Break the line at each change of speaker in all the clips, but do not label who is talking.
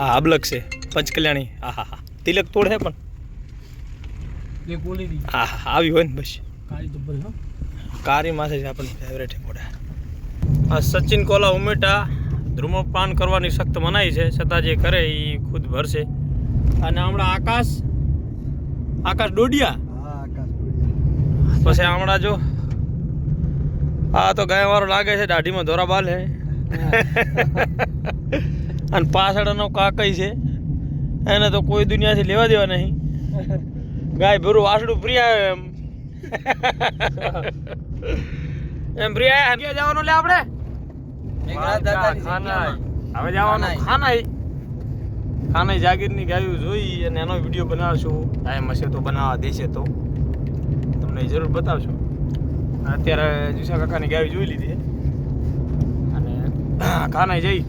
આ આબલક છે. પંચકલ્યાણી. હા હા હા. તિલક તોડ હે પણ. આ હા આવી હોય ને બસ.
હો.
કારી માથે જ આપણી ફેવરેટ મોડા આ સચિન કોલા ઉમેટા ધ્રુમપાન કરવાની સખ્ત મનાઈ છે. છતાં જે કરે એ ખુદ ભરશે. અને હમણાં આકાશ આકાશ ડોડિયા.
હા આકાશ
પછી હમણાં જો આ તો ગાય વાળો લાગે છે દાઢીમાં ધોરા બાલ હે. અને પાછળનો કાકઈ છે એને તો કોઈ દુનિયાથી લેવા દેવા નહીં. ગાય ભરું વાસડું પ્રિય આવે એમ. એમ પ્રિયા ક્યાં જવાનું લે આપણે? હવે જવાનું ખાનાઈ. ખાનાઈ. જાગીરની ગાયું જોઈ અને એનો વીડિયો બનાવશું. ટાઈમ હશે તો બનાવવા દેશે તો. તમને જરૂર બતાવશું. અત્યારે જુસા કાકાની ગાય જોઈ લીધી. અને ખાનાઈ જઈ.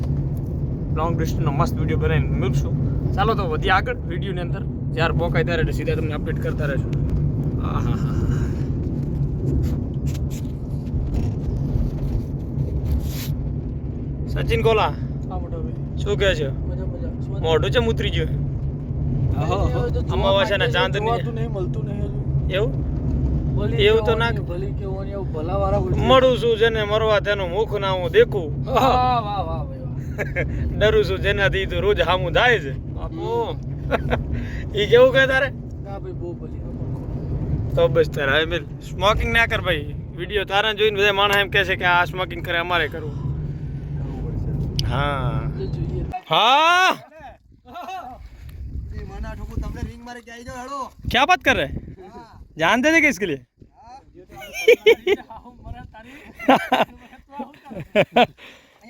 લોંગ ડિસ્ટન્સનો મસ્ત વીડિયો બનાવીને મૂકશું. ચાલો તો વધીએ આગળ વિડીયોની અંદર. જ્યારે પોકાય ત્યારે એટલે સીધા તમને અપડેટ કરતા રહેશું. સચિન કોલા શું કહે છે? મોઢું છે ઉતરી ગયું? અમાવાસ્યાના ચાંદની.
ચાંદ નહીં મળતું નહીં
એવું? એવું તો ના-. મળું છું જેને મરવા તેનું મુખ ના હું દેખું.
વાહ વાહ
ડરું છું જેનાથી તો રોજ હામું થાય છે એ કેવું કહે તારે
ના ભાઈ બહુ ભલી હો, પણ
તો બસ તારે હવે મિલ સ્મોકિંગ ના કર ભાઈ વિડીયો તારા જોઈને બધા માણસ એમ કહે છે કે આ સ્મોકિંગ કરે અમારે કરવું હા
જે જોઈએ
हाँ क्या बात कर रहे हैं जानते थे कि इसके लिए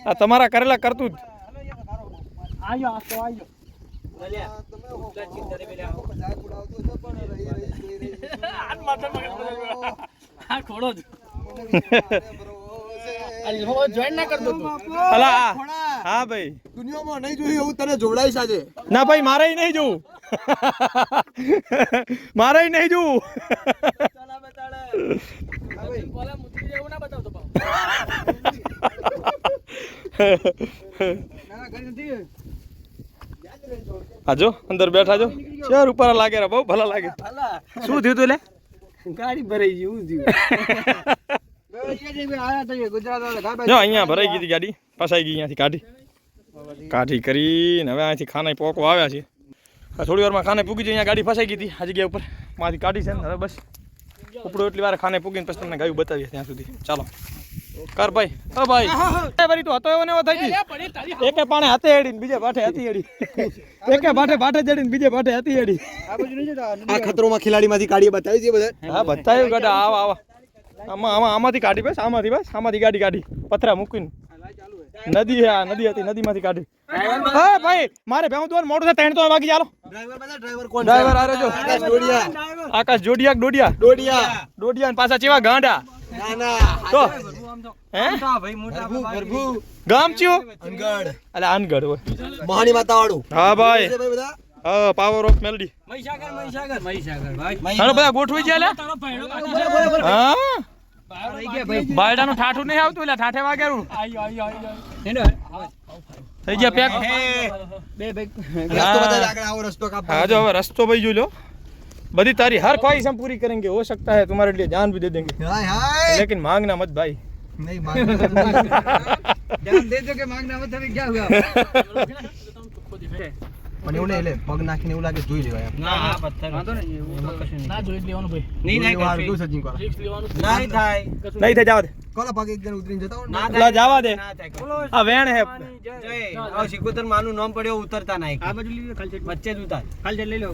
આ તમારા કરેલા કરતું જ.
આયો આ તો આયો. આ ખોડો જ. અરે હો જોઈન ના કરતો તું.
અલા આ. હા ભાઈ.
દુનિયામાં નહીં જોયું એવું તને જોવડાઈશ આજે.
ના ભાઈ મારે નહીં જોવું મારે નહીં જોવું
બોલા મુતરી જેવું ના બતાવતો પાવ
આ જો અંદર બેઠા જો. શેર ઉપર લાગે રે બહુ ભલા લાગે. શું થયું તું લે
ગાડી ભરાઈ ગઈ હું થયું.
જો અહીંયા ભરાઈ ગઈ ગાડી ફસાઈ ગઈ અહીંયાથી કાઢી. કાઢી કરીને હવે અહીંથી ખાના પોકો આવ્યા છે. થોડી વારમાં ખાને પૂગી જઈ અહીંયા ગાડી ફસાઈ ગઈ હતી આ જગ્યા ઉપર. માંથી કાઢી છે ને હવે બસ. ઉપડો એટલી વાર ખાને પૂગીને પછી તમને ગાયું બતાવીએ ત્યાં સુધી. ચાલો. કર ભાઈ. ઓ ભાઈ. એ તું હતો એવો ને એવો થઈ ગઈ. એકે પાણે હાથે હેડી બીજે પાઠે હાથી હેડી એકે પાઠે પાઠે જડી બીજે પાઠે હાથી હેડી
આ ખતરોમાં ખિલાડીમાંથી કાઢી બતાવી છે બધા.
હા બતાવ્યું ગાડા આવા આવા. આમાં આમાં આમાંથી કાઢી બસ આમાંથી બસ આમાંથી ગાડી કાઢી. પથરા મૂકીને. નદી હે આ નદી હતી નદીમાંથી કાઢી. હા ભાઈ મારે ભેવું તો મોટું છે ત્રણ તો વાગી ચાલો.
ડ્રાઈવર બધા ડ્રાઈવર કોણ
ડ્રાઈવર આરે જો.
આકાશ જોડિયા
આકાશ જોડિયા ડોડિયા.
ડોડિયા.
ડોડિયા પાછા ચેવા ગાંડા.
ના
ઠાઠું નહીં આવતું એટલે ઠાઠે વાગેરું. થઈ ગયા પેક?
રસ્તો હવે રસ્તો
ભાઈ જોઈ बड़ी तारी हर ख्वाहिश हम पूरी करेंगे हो सकता है तुम्हारे लिए जान भी दे देंगे
हाय हाय
लेकिन मांगना मत भाई
नहीं मांगना
जान दे दोगे मांगना मत अभी क्या हुआ
પણ એવું નહીં પગ નાખીને એવું લાગે જોઈ લેવાય
ના આ પથ્થર. વાંધો ને એવું કશું ના જોઈ લેવાનું ભાઈ.
નહીં થાય વાર દો સજિન કોલા
રિસ્ક લેવાનું.
નહીં. થાય.
નહીં થાય જાવા દે.
કોલા પગ એકદમ ઉતરીને જતા ના?
જાવા દે.
આ વેણ હે.
જય. આવ શિકોતર માનું નામ પડ્યો ઉતરતા નહીં
આ બાજુ લીધો ખાલી
વચ્ચે જ ઉતાર.
ખાલી લઈ લો.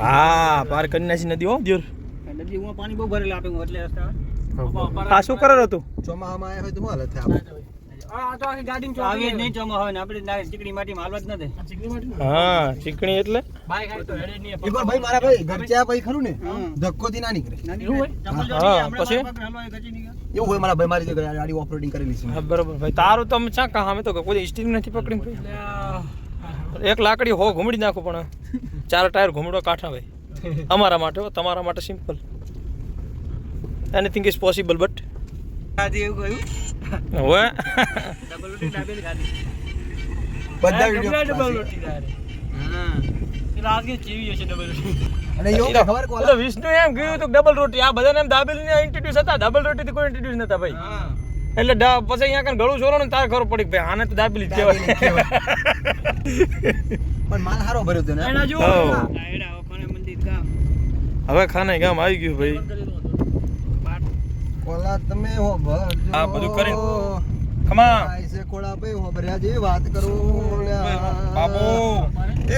હા પાર કરી નાખી નદી હો દ્યોર
નદી હું પાણી બહુ ભરેલા આપે એટલે રસ્તા.
આ શું કરો તું
ચોમાહામાં આવ્યા હોય તો હાલત થાય
ચીકણી
એટલે?
ભાઈ મારા ભાઈ ઘરચા ભાઈ ખરું ને ધક્કો થી ના નીકળે.
હા પછી?
એવું હોય મારા ભાઈ મારી ગાડી ઓપરેટિંગ કરેલી છે.
બરોબર. ભાઈ તારું તમે ચા કહા? અમે તો કોઈ સ્ટીલ નથી પકડી એક લાકડી હો ઘૂમડી નાખો પણ ચાર ટાયર ઘૂમડો કાઠા ભાઈ. અમારા માટે હો, તમારા માટે simple anything is possible but
આજે એવું કહ્યું?
હવે?
બધા વીડિયો
તો વિષ્ણુ એમ કહ્યું હતું ડબલ રોટી. આ બધાને એમ દાબેલી ઇન્ટ્રોડ્યુસ હતા. ડબલ રોટી થી કોઈ ઇન્ટ્રોડ્યુસ નતા ભાઈ. એટલે પછી અહીંયા કણ ગળું છોરો ને તારે ખબર પડી ભાઈ આને તો દાબેલી જ કહેવાય.
પણ માલ હારો ભર્યો તો ને.
હવે. ખાને ગામ આવી ગયું ભાઈ.
કોલા તમે હો
આ બધું કરીને. ખમા.
આઈસે કોળા ભાઈ હો ભર્યા જે વાત કરું લ્યા.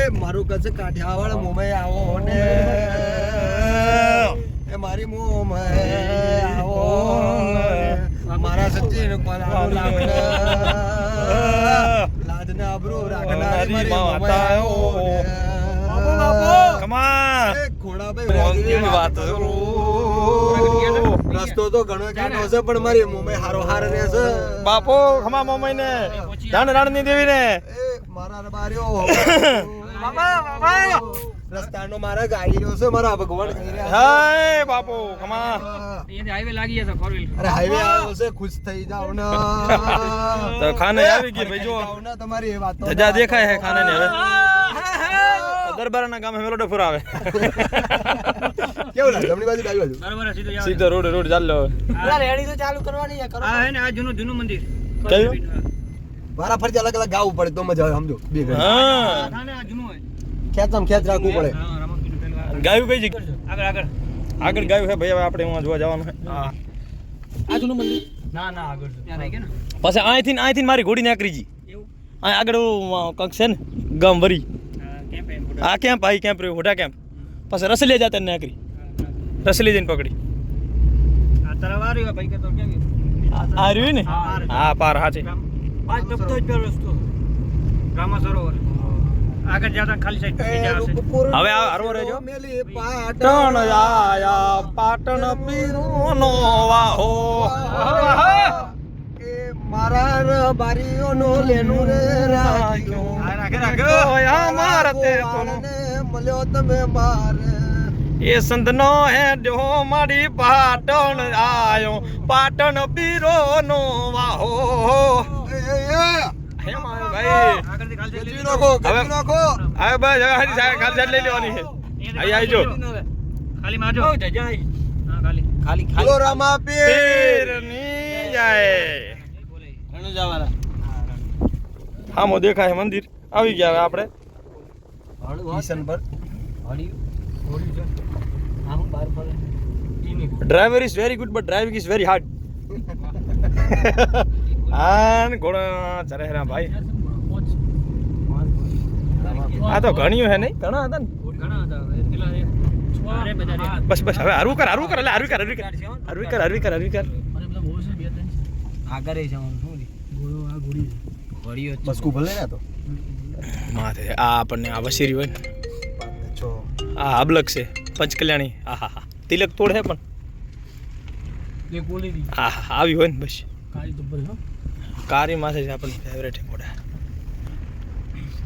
એ મારું કચ્છ કાઠિયાવાડ મુંબઈ આવો ને. એ મારી મુંબઈ આવો ને. મારા સચિન કોલાનું લાગણ લાજને આબરૂ રાખનારી મારી
માતા
મુંબઈ આવો ને. ખોડાભાઈ
વાત
રસ્તો તો ઘણો કાઢો છે પણ મારી મુંબઈ હારો હાર રહેશે
બાપો ખમા મુંબઈ ને રાણની દેવી ને
મારા રબાર્યો રસ્તાનો મારા ગાડી રહ્યો છે મારા ભગવાન કહી રહ્યા
હાય બાપો ખમા.
હાઈવે લાગી જશે ફોર વ્હીલ
અરે હાઈવે આવ્યો છે ખુશ થઈ જાવ ને.
તો ખાને આવી ગઈ ભાઈ જો
તમારી એ વાતો
ધજા દેખાય હે ખાને ને હવે. દરબારના ગામે મેલોડો ફુરાવે
કેવું લાગે? જમણી બાજુ ડાબી બાજુ?
બરોબર સીધો
સીધો રોડ રોડ ચાલો
રેડી તો ચાલુ કરવાની છે કરો.
આ હે ને આ જૂનું જૂનું મંદિર.
કયું?
મારા ફરજે અલગ અલગ ગાવું પડે તો મજા આવે સમજો. બે ઘડી.
હા
હા આ જૂનું હોય.
ખેંચમ ખેંચ રાખવું પડે.
ગાયું કઈ જગ્યા?
આગળ આગળ.
આગળ ગાયું છે ભાઈ હવે આપણે એમાં જોવા જવાનું છે
હા ના ના આગળ
પછી અહીંથી અહીંથી મારી ઘોડી નાખરી જી અહીં આગળ કંઈક છે ને ગામ વરી આ કેમ્પ આવી કેમ્પ રહ્યું હોટા કેમ્પ પછી રસલિયા જાતે નીકળી રસલી જઈને પકડી
આ આ તો
આ રહ્યું ને
હા, પાર
હા પાર હાચે
પાંચ ટપતો જ પેલો રસ્તો રામા સરોવર આગળ જતા ખાલી સાઈડ થઈ જશે
હવે આ હરવો રહેજો.
મેલી પાટણ
આયા પાટણ પીરોનો વાહો.
એ મારા રબારીઓનો લેનું રે રાખ્યો.
મારે તે
મળ્યો તમે મારે.
એ સંતનો હે ડો મારી પાટણ આયો. પાટણ પીરોનો વાહો. હે મારો ભાઈ.
આગળથી ખાલી
ગજવી
સાઈડ
નાખો
હવે-
નાખો
હવે બસ હવે હારી ખાલી સાઈડ લઈ લેવાની છે. અહીં આવી
ખાલી મારજો હા ખાલી. ખાલી
બોલો રામા પીર
પીરની જાય. આમો દેખાય મંદિર. આવી ગયા હવે આપણે.
પર.
Driver is very good but driving is very hard આન ઘોડા ચરે હેરા ભાઈ. આ તો ઘણ્યું હે નહીં? ઘણા હતા ને?
ઘણા હતા.
બસ બસ હવે હરવું કર હરવું કર એટલે હરવી કર હરવી કર. હરવી કર હરવી કર હરવી કર.
આગળ છે આમ શું ઘોડીઓ જ છે.
બસકું ભલે તો
માથે આ આપણને આ વસીરી હોય આ અબલક છે પંચકલ્યાણી. આ હા હા. તિલક તોડ હે પણ. હા હા આવી હોય ને બસ. કારી માથે છે આપણને ફેવરેટ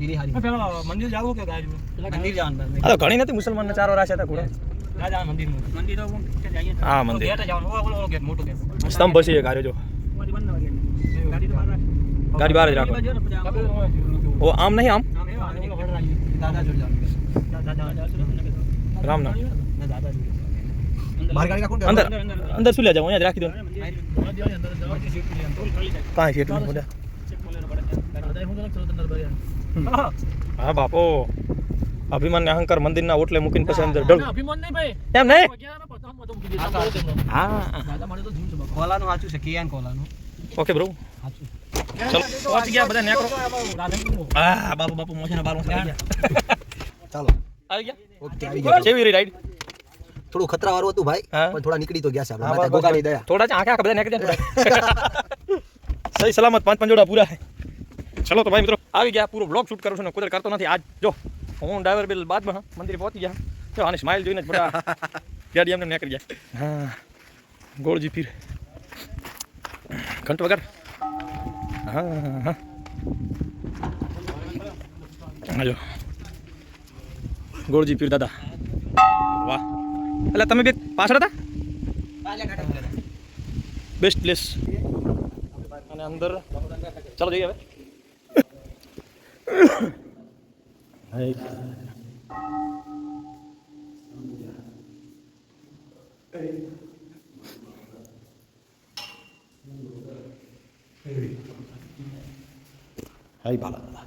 છે મોટા
મંદિર જવું કે ગાડી મંદિર જવાનું બસ.
ઘણી નથી મુસલમાન ચારો રાખ્યા હતા ઘોડા?
ને.
હા, મંદિર. સ્તંભ પછી એક જો.
ગાડી બહાર રાખ.
ગાડી બહાર જ રાખો.
ને.
ઓ આમ નહીં આમ. રામ
ના, દાદા જોડે.
બહાર ગાડી રાખો ને.
અંદર. અંદર શું લે જાવ અહીંયા જ રાખી દો. કાંઈ છે એટલું
હા.
હા બાપો. અભિમાન અહંકાર મંદિરના ઓટલે મૂકીને પછી અંદર ડળ એમ નહીં? હા
કોલાનું સાચું છે કિયાન કોલાનું.
Okay bro.
સાચું.
ચલો. પહોંચી ગયા બધા નેકરો હા બાપુ બાપુ મોજે આવી ગયા
ચાલો.
આવી ગયા?
ઓકે આવી ગયા.
કેવી રહી રાઈડ
થોડું ખતરા વાળું હતું ભાઈ
હા.
પણ થોડા નીકળી તો ગયા છે આપણે.
બસ,
ગોગાની દયા.
થોડા છે આંખે આંખે બધા નીકળી જાય સહી સલામત પાંચ પાંચ જોડા પૂરા. છે ચલો તો ભાઈ મિત્રો, આવી ગયા, પૂરો બ્લોગ શૂટ કરું છું ને કુદર કરતો નથી. આજ જો હું ડ્રાઈવર બિલ બાદમાં મંદિરે પહોંચી ગયા. જો, આને સ્માઇલ જોઈને જ બધા ગાડી એમને નીકળી ગયા. હા, ગોળજી પીર. ઘંટ વગર હા હા હા જો. ગોળજી પીર દાદા. વાહ. એટલે તમે બે પાછળ હતા? બેસ્ટ પ્લેસ અને અંદર. ચાલો, જઈએ હવે. はい。はい、バラだ。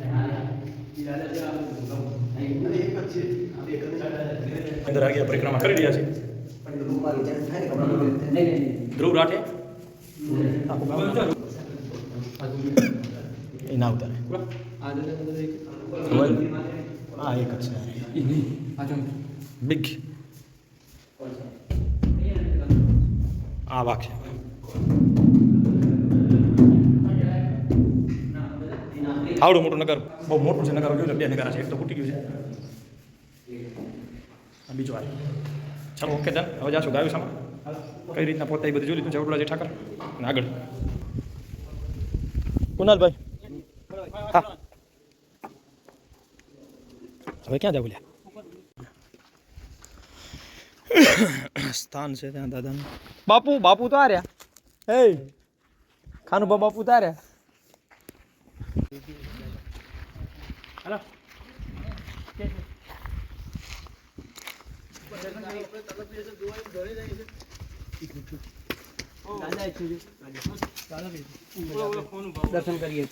Thank you. આગળ પરિક્રમા કરી રહ્યા છે ધ્રુવ રાઠે એ ના ઉતારે હા એક જ છે બિગ આ ભાગ છે આવડું મોટું નગર. બહુ મોટું છે નગર કેવું છે બે નગર છે. એક તો ફૂટી ગયું છે. બીજું આ ચાલો ઓકે ધન હવે જાશું ગાયું સામે કઈ રીતના પોતા એ બધું જોઈ લીધું છે વડોદરા ઠાકર? અને આગળ. કુનાલભાઈ હા. હવે ક્યાં જાવ બોલ્યા સ્થાન છે ત્યાં દાદાનું. બાપુ બાપુ તો આર્યા હે. ખાનુભા બાપુ તો આર્યા હાલો.
દર્શન કરીએ.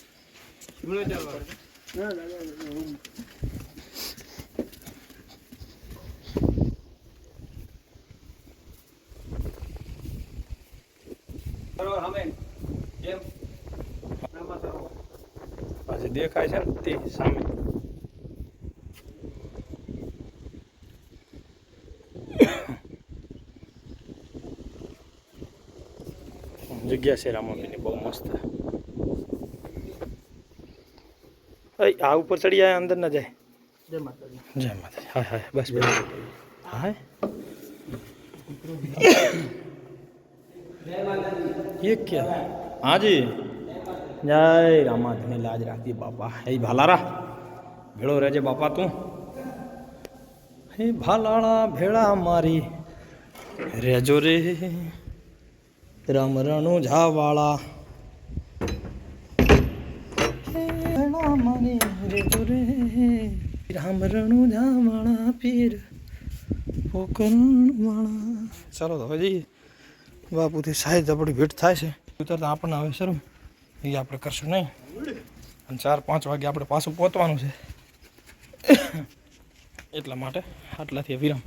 દેખાય છે તે સામે. જગ્યા છે રામાબીની બહુ મસ્ત અય આ ઉપર ચડી જાય અંદર ના જાય
જય માતાજી
જય માતા હાય હાય બસ બસ હાય ये क्या हाँ जी जय रामा धने लाज રાખતી બાપા હે ભાલારા ભેળો રહેજે બાપા તું હે ભાલાળા ભેળા મારી રેજો રે રામ રણુ ઝાવાળા. હે ભેળા મારી રેજો રે રામ રણુ ઝાવાળા પીર. પોકરણવાળા ચાલો તો હવે જઈએ. બાપુથી સાહેબ આપણી ભેટ થાય છે. ઉતરતા આપણને આવે શરમ. એ આપણે કરશું નહીં. અને ચાર પાંચ વાગે આપણે પાછું પહોંચવાનું છે. એટલા માટે આટલાથી વિરામ.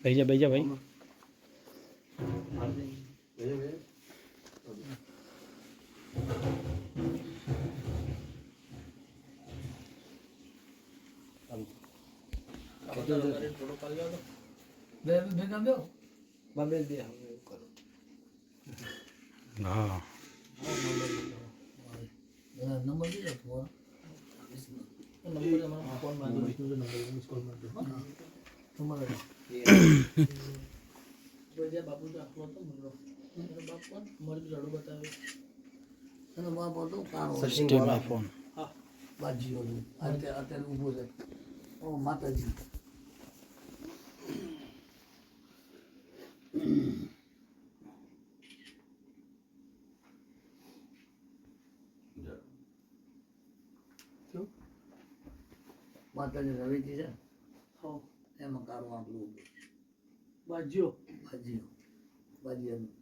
ભાઈ જા ભાઈ જા ભાઈ.
બે ભેગા બે બાબે બે હવે કરો
હા.
નંબર દીધો ફોન નંબર અમારા ફોનમાં વિષ્ણુનો નંબર મિસ કોલ મારજો તમારો
આઈફોન
અત્યારે અત્યારે ઊભો છે ઓ માતાજી માતાજી રવેજી છે? Vadio. Vadio. Badiano.